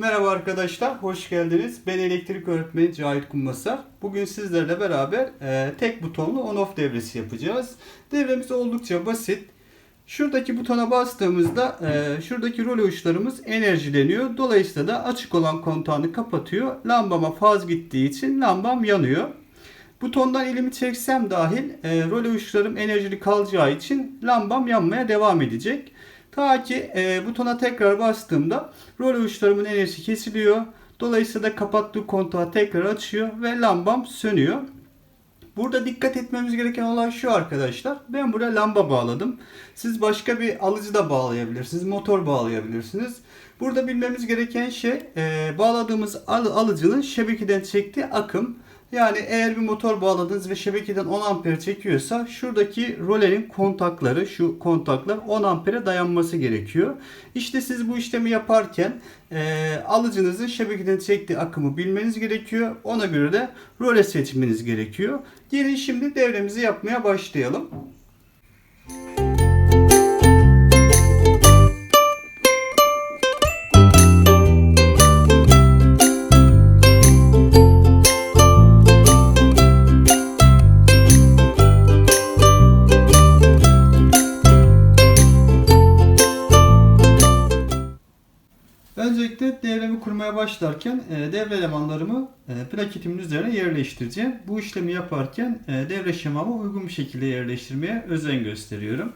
Merhaba arkadaşlar, hoş geldiniz. Ben elektrik öğretmeni Cahit Kummasar. Bugün sizlerle beraber e, tek butonlu on-off devresi yapacağız. Devremiz oldukça basit. Şuradaki butona bastığımızda e, şuradaki rol uçlarımız enerjileniyor. Dolayısıyla da açık olan kontağını kapatıyor. Lambama faz gittiği için lambam yanıyor. Butondan elimi çeksem dahil e, rol uçlarım enerjili kalacağı için lambam yanmaya devam edecek. Ta ki e, butona tekrar bastığımda rol uçlarımın enerjisi kesiliyor. Dolayısıyla da kapattığı kontağı tekrar açıyor ve lambam sönüyor. Burada dikkat etmemiz gereken olay şu arkadaşlar. Ben buraya lamba bağladım. Siz başka bir alıcı da bağlayabilirsiniz. Motor bağlayabilirsiniz. Burada bilmemiz gereken şey e, bağladığımız al- alıcının şebekeden çektiği akım. Yani eğer bir motor bağladınız ve şebekeden 10 amper çekiyorsa şuradaki rolerin kontakları şu kontaklar 10 ampere dayanması gerekiyor. İşte siz bu işlemi yaparken e, alıcınızın şebekeden çektiği akımı bilmeniz gerekiyor. Ona göre de role seçmeniz gerekiyor. Gelin şimdi devremizi yapmaya başlayalım. Başlarken e, devre elemanlarımı e, plaketimin üzerine yerleştireceğim. Bu işlemi yaparken e, devre şemamı uygun bir şekilde yerleştirmeye özen gösteriyorum.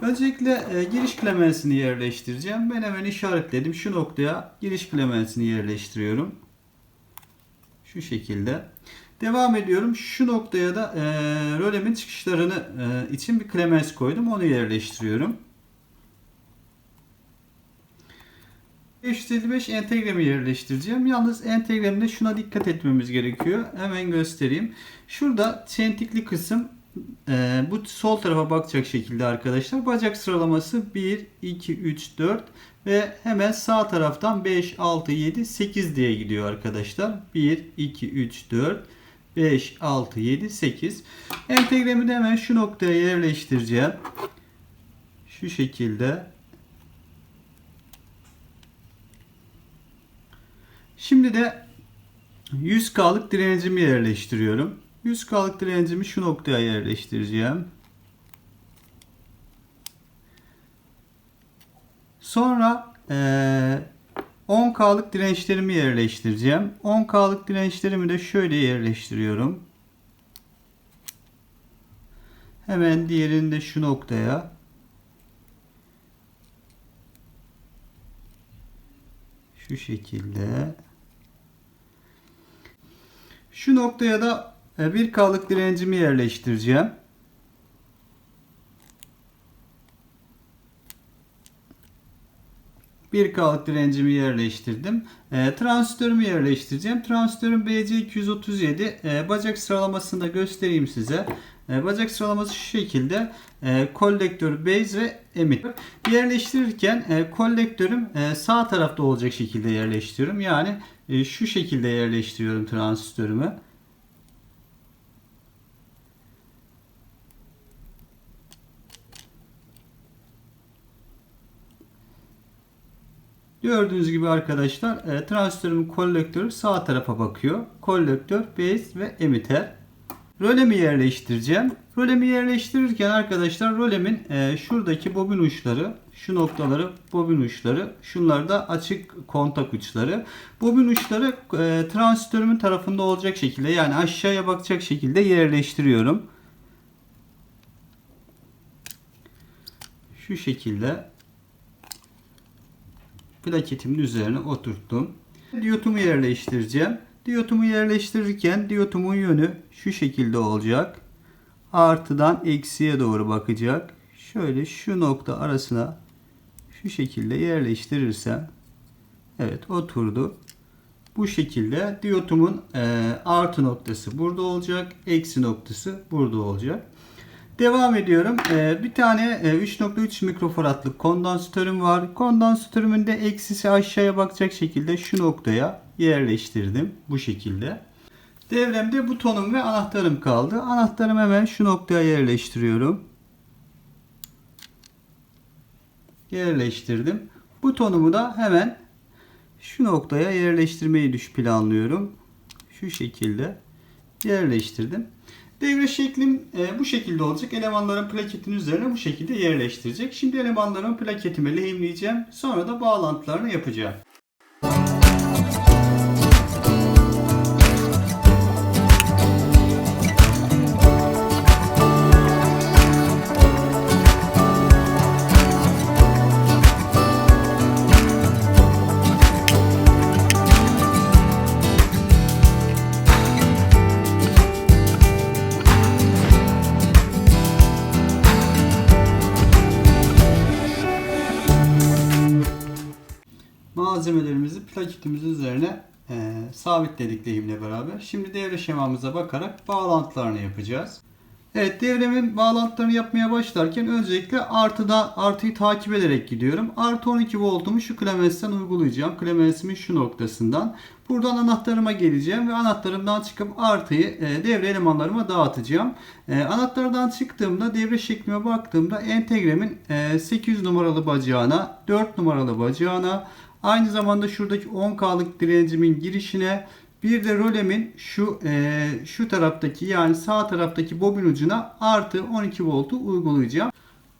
Öncelikle e, giriş klemensini yerleştireceğim. Ben hemen işaretledim. Şu noktaya giriş klemensini yerleştiriyorum. Şu şekilde. Devam ediyorum. Şu noktaya da e, rolemin çıkışlarını e, için bir klemens koydum. Onu yerleştiriyorum. 555 entegremi yerleştireceğim. Yalnız entegremde şuna dikkat etmemiz gerekiyor. Hemen göstereyim. Şurada çentikli kısım e, bu sol tarafa bakacak şekilde arkadaşlar. Bacak sıralaması 1, 2, 3, 4 ve hemen sağ taraftan 5, 6, 7, 8 diye gidiyor arkadaşlar. 1, 2, 3, 4, 5, 6, 7, 8. Entegremi de hemen şu noktaya yerleştireceğim. Şu şekilde. Şimdi de 100K'lık direncimi yerleştiriyorum. 100K'lık direncimi şu noktaya yerleştireceğim. Sonra eee 10K'lık dirençlerimi yerleştireceğim. 10K'lık dirençlerimi de şöyle yerleştiriyorum. Hemen diğerini de şu noktaya. Şu şekilde. Şu noktaya da 1K'lık direncimi yerleştireceğim. Bir K'lık direncimi yerleştirdim. E, transistörümü yerleştireceğim. Transistörüm BC237. E, bacak sıralamasını da göstereyim size. E, bacak sıralaması şu şekilde. E, kolektör, base ve emitter. Yerleştirirken e, kolektörüm e, sağ tarafta olacak şekilde yerleştiriyorum. Yani e, şu şekilde yerleştiriyorum transistörümü. Gördüğünüz gibi arkadaşlar e, transistörümün kolektörü sağ tarafa bakıyor. Kolektör, base ve emitter. Rölemi yerleştireceğim. Rölemi yerleştirirken arkadaşlar rolemin e, şuradaki bobin uçları, şu noktaları bobin uçları, şunlar da açık kontak uçları. Bobin uçları e, transistörümün tarafında olacak şekilde yani aşağıya bakacak şekilde yerleştiriyorum. Şu şekilde plaketimin üzerine oturttum. Diyotumu yerleştireceğim. Diyotumu yerleştirirken diyotumun yönü şu şekilde olacak. Artıdan eksiye doğru bakacak. Şöyle şu nokta arasına şu şekilde yerleştirirsem evet oturdu. Bu şekilde diyotumun e, artı noktası burada olacak. Eksi noktası burada olacak. Devam ediyorum. Ee, bir tane e, 3.3 mikrofaradlık kondansatörüm var. Kondansatörümün de eksisi aşağıya bakacak şekilde şu noktaya yerleştirdim. Bu şekilde. Devremde butonum ve anahtarım kaldı. Anahtarımı hemen şu noktaya yerleştiriyorum. Yerleştirdim. Butonumu da hemen şu noktaya yerleştirmeyi düş planlıyorum. Şu şekilde yerleştirdim. Devre şeklim e, bu şekilde olacak. Elemanların plaketin üzerine bu şekilde yerleştirecek. Şimdi elemanların plaketime lehimleyeceğim. Sonra da bağlantılarını yapacağım. Malzemelerimizi plaketimizin üzerine e, sabitledik lehimle beraber. Şimdi devre şemamıza bakarak bağlantılarını yapacağız. Evet devremin bağlantılarını yapmaya başlarken öncelikle artıda artıyı takip ederek gidiyorum. Artı 12 voltumu şu klemensten uygulayacağım. Klemensimin şu noktasından. Buradan anahtarıma geleceğim ve anahtarımdan çıkıp artıyı e, devre elemanlarıma dağıtacağım. E, anahtardan çıktığımda devre şeklime baktığımda entegremin e, 800 numaralı bacağına, 4 numaralı bacağına, Aynı zamanda şuradaki 10K'lık direncimin girişine bir de rolemin şu e, şu taraftaki yani sağ taraftaki bobin ucuna artı 12 voltu uygulayacağım.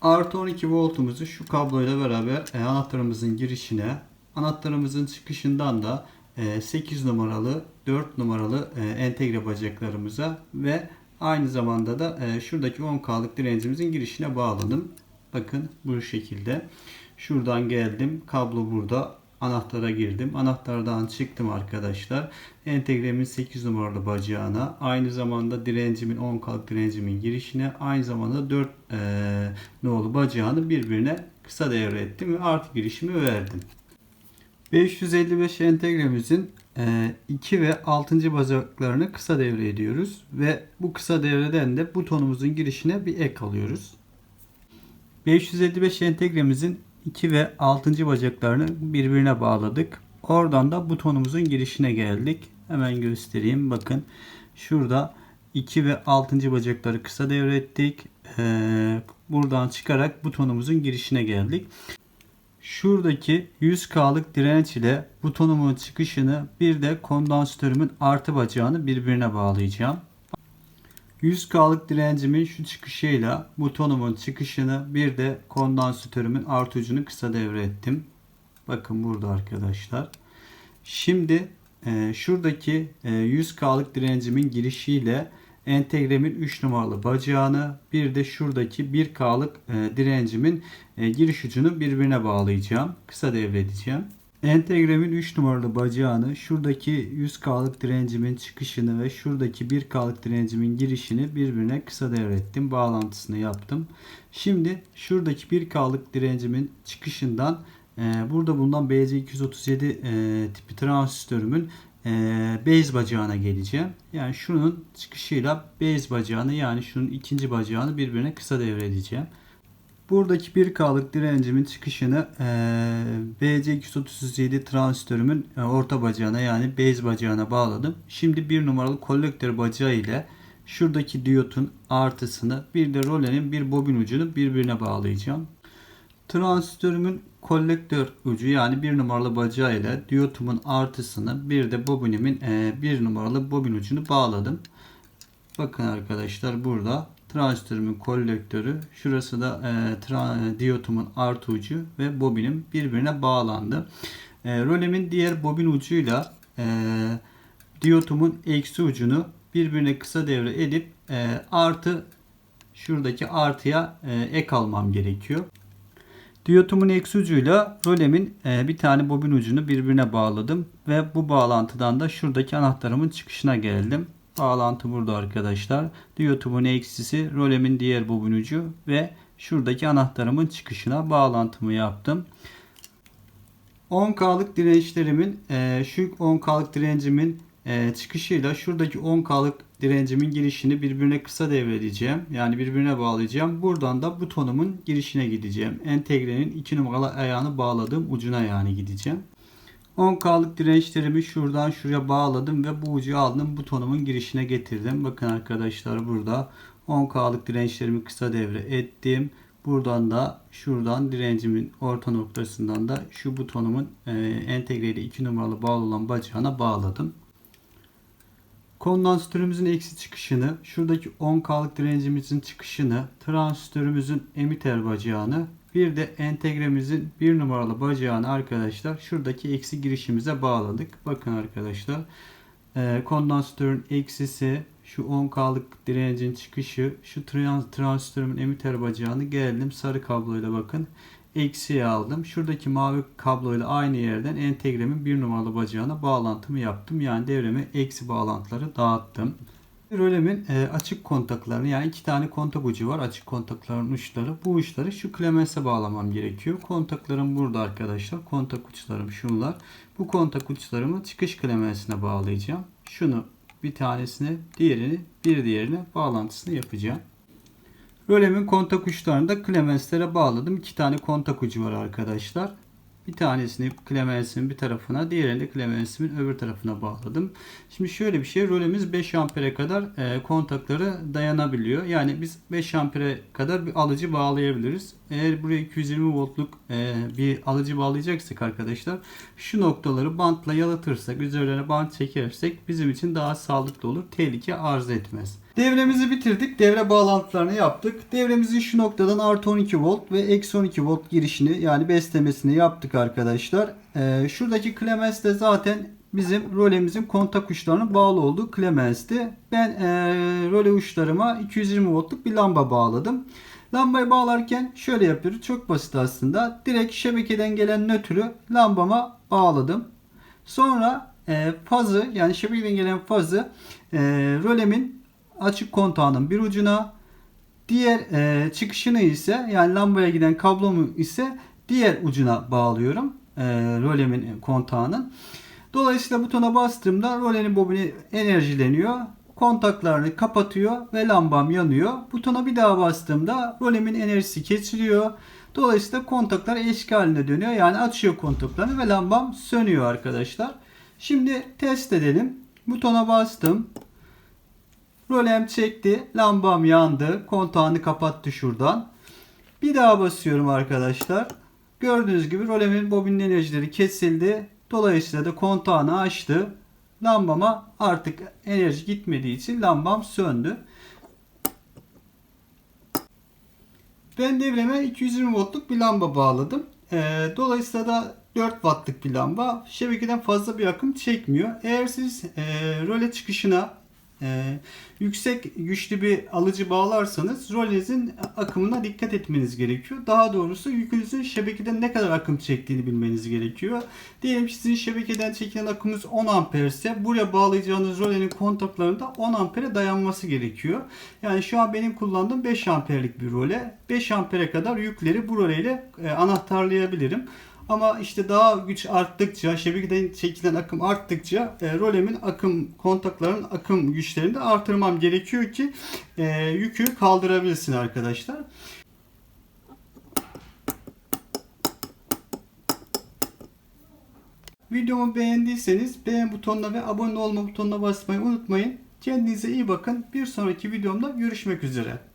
Artı 12 voltumuzu şu kabloyla beraber e, anahtarımızın girişine, anahtarımızın çıkışından da e, 8 numaralı, 4 numaralı e, entegre bacaklarımıza ve aynı zamanda da e, şuradaki 10K'lık direncimizin girişine bağladım. Bakın bu şekilde. Şuradan geldim. Kablo burada anahtara girdim. Anahtardan çıktım arkadaşlar. Entegremin 8 numaralı bacağına, aynı zamanda direncimin 10 kalk direncimin girişine, aynı zamanda 4 e, nolu bacağını birbirine kısa devre ettim ve artı girişimi verdim. 555 entegremizin 2 e, ve 6. bacaklarını kısa devre ediyoruz ve bu kısa devreden de butonumuzun girişine bir ek alıyoruz. 555 entegremizin 2 ve 6. bacaklarını birbirine bağladık. Oradan da butonumuzun girişine geldik. Hemen göstereyim. Bakın şurada 2 ve 6. bacakları kısa devrettik. Ee, buradan çıkarak butonumuzun girişine geldik. Şuradaki 100K'lık direnç ile butonumun çıkışını bir de kondansatörümün artı bacağını birbirine bağlayacağım. 100K'lık direncimin şu çıkışıyla butonumun çıkışını bir de kondansatörümün artı ucunu kısa devre ettim. Bakın burada arkadaşlar. Şimdi e, şuradaki e, 100K'lık direncimin girişiyle entegremin 3 numaralı bacağını bir de şuradaki 1K'lık e, direncimin e, giriş ucunu birbirine bağlayacağım. Kısa devredeceğim. Entegremin 3 numaralı bacağını, şuradaki 100K'lık direncimin çıkışını ve şuradaki 1K'lık direncimin girişini birbirine kısa devrettim. Bağlantısını yaptım. Şimdi şuradaki 1K'lık direncimin çıkışından e, burada bulunan BC237 e, tipi transistörümün e, base bacağına geleceğim. Yani şunun çıkışıyla base bacağını yani şunun ikinci bacağını birbirine kısa devredeceğim. Buradaki 1K'lık direncimin çıkışını e, BC237 transistörümün e, orta bacağına yani base bacağına bağladım. Şimdi bir numaralı kolektör bacağı ile şuradaki diyotun artısını bir de rolenin bir bobin ucunu birbirine bağlayacağım. Transistörümün kolektör ucu yani bir numaralı bacağı ile diyotumun artısını bir de bobinimin e, bir numaralı bobin ucunu bağladım. Bakın arkadaşlar burada transistörümün kolektörü, şurası da e, tra, diyotumun artı ucu ve bobinim birbirine bağlandı. E, rolemin diğer bobin ucuyla e, diyotumun eksi ucunu birbirine kısa devre edip e, artı şuradaki artıya e, ek almam gerekiyor. Diyotumun eksi ucuyla rolemin e, bir tane bobin ucunu birbirine bağladım ve bu bağlantıdan da şuradaki anahtarımın çıkışına geldim. Bağlantı burada arkadaşlar. Diyotumun eksisi, rolemin diğer bobin ucu ve şuradaki anahtarımın çıkışına bağlantımı yaptım. 10K'lık dirençlerimin e, şu 10K'lık direncimin e, çıkışıyla şuradaki 10K'lık direncimin girişini birbirine kısa devredeceğim. Yani birbirine bağlayacağım. Buradan da butonumun girişine gideceğim. Entegrenin 2 numaralı ayağını bağladığım ucuna yani gideceğim. 10K'lık dirençlerimi şuradan şuraya bağladım ve bu ucu aldım butonumun girişine getirdim. Bakın arkadaşlar burada 10K'lık dirençlerimi kısa devre ettim. Buradan da şuradan direncimin orta noktasından da şu butonumun e, entegreli 2 numaralı bağlı olan bacağına bağladım. Kondansatörümüzün eksi çıkışını, şuradaki 10K'lık direncimizin çıkışını, transistörümüzün emiter bacağını, bir de entegremizin bir numaralı bacağını arkadaşlar şuradaki eksi girişimize bağladık. Bakın arkadaşlar e, kondansatörün eksisi, şu 10K'lık direncin çıkışı, şu trans transistörümün emiter bacağını geldim sarı kabloyla bakın eksiye aldım. Şuradaki mavi kabloyla aynı yerden entegremin bir numaralı bacağına bağlantımı yaptım. Yani devreme eksi bağlantıları dağıttım. Rölemin e, açık kontaklarını yani iki tane kontak ucu var. Açık kontakların uçları. Bu uçları şu klemense bağlamam gerekiyor. Kontaklarım burada arkadaşlar. Kontak uçlarım şunlar. Bu kontak uçlarımı çıkış klemensine bağlayacağım. Şunu bir tanesine diğerini bir diğerine bağlantısını yapacağım. Rölemin kontak uçlarını da klemenslere bağladım. İki tane kontak ucu var arkadaşlar. Bir tanesini klemensin bir tarafına, diğerini de klemensimin öbür tarafına bağladım. Şimdi şöyle bir şey, rölemiz 5 ampere kadar e, kontakları dayanabiliyor. Yani biz 5 ampere kadar bir alıcı bağlayabiliriz. Eğer buraya 220 voltluk e, bir alıcı bağlayacaksak arkadaşlar, şu noktaları bantla yalıtırsak, üzerlerine bant çekersek bizim için daha sağlıklı olur. Tehlike arz etmez. Devremizi bitirdik. Devre bağlantılarını yaptık. Devremizin şu noktadan artı 12 volt ve eksi 12 volt girişini yani beslemesini yaptık arkadaşlar. Ee, şuradaki klemens de zaten bizim rolemizin kontak uçlarının bağlı olduğu klemensti. Ben e, role uçlarıma 220 voltluk bir lamba bağladım. Lambayı bağlarken şöyle yapıyoruz. Çok basit aslında. Direkt şebekeden gelen nötrü lambama bağladım. Sonra e, fazı yani şebekeden gelen fazı e, rolemin açık kontağının bir ucuna diğer e, çıkışını ise yani lambaya giden kablomu ise diğer ucuna bağlıyorum. E, rolemin kontağının. Dolayısıyla butona bastığımda rolenin bobini enerjileniyor. Kontaklarını kapatıyor ve lambam yanıyor. Butona bir daha bastığımda rolemin enerjisi kesiliyor. Dolayısıyla kontaklar eski haline dönüyor. Yani açıyor kontaklarını ve lambam sönüyor arkadaşlar. Şimdi test edelim. Butona bastım. Rolem çekti. Lambam yandı. Kontağını kapattı şuradan. Bir daha basıyorum arkadaşlar. Gördüğünüz gibi rolemin bobinin enerjileri kesildi. Dolayısıyla da kontağını açtı. Lambama artık enerji gitmediği için lambam söndü. Ben devreme 220 voltluk bir lamba bağladım. Ee, dolayısıyla da 4 wattlık bir lamba şebekeden fazla bir akım çekmiyor. Eğer siz e, role çıkışına e, yüksek güçlü bir alıcı bağlarsanız rolenizin akımına dikkat etmeniz gerekiyor. Daha doğrusu yükünüzün şebekeden ne kadar akım çektiğini bilmeniz gerekiyor. Diyelim ki sizin şebekeden çekilen akımınız 10 amper ise buraya bağlayacağınız rolenin kontaklarında 10 ampere dayanması gerekiyor. Yani şu an benim kullandığım 5 amperlik bir role. 5 ampere kadar yükleri bu roleyle e, anahtarlayabilirim. Ama işte daha güç arttıkça, şebekeden çekilen akım arttıkça e, rolemin akım kontakların akım güçlerini de artırmam gerekiyor ki e, yükü kaldırabilsin arkadaşlar. Videomu beğendiyseniz beğen butonuna ve abone olma butonuna basmayı unutmayın. Kendinize iyi bakın. Bir sonraki videomda görüşmek üzere.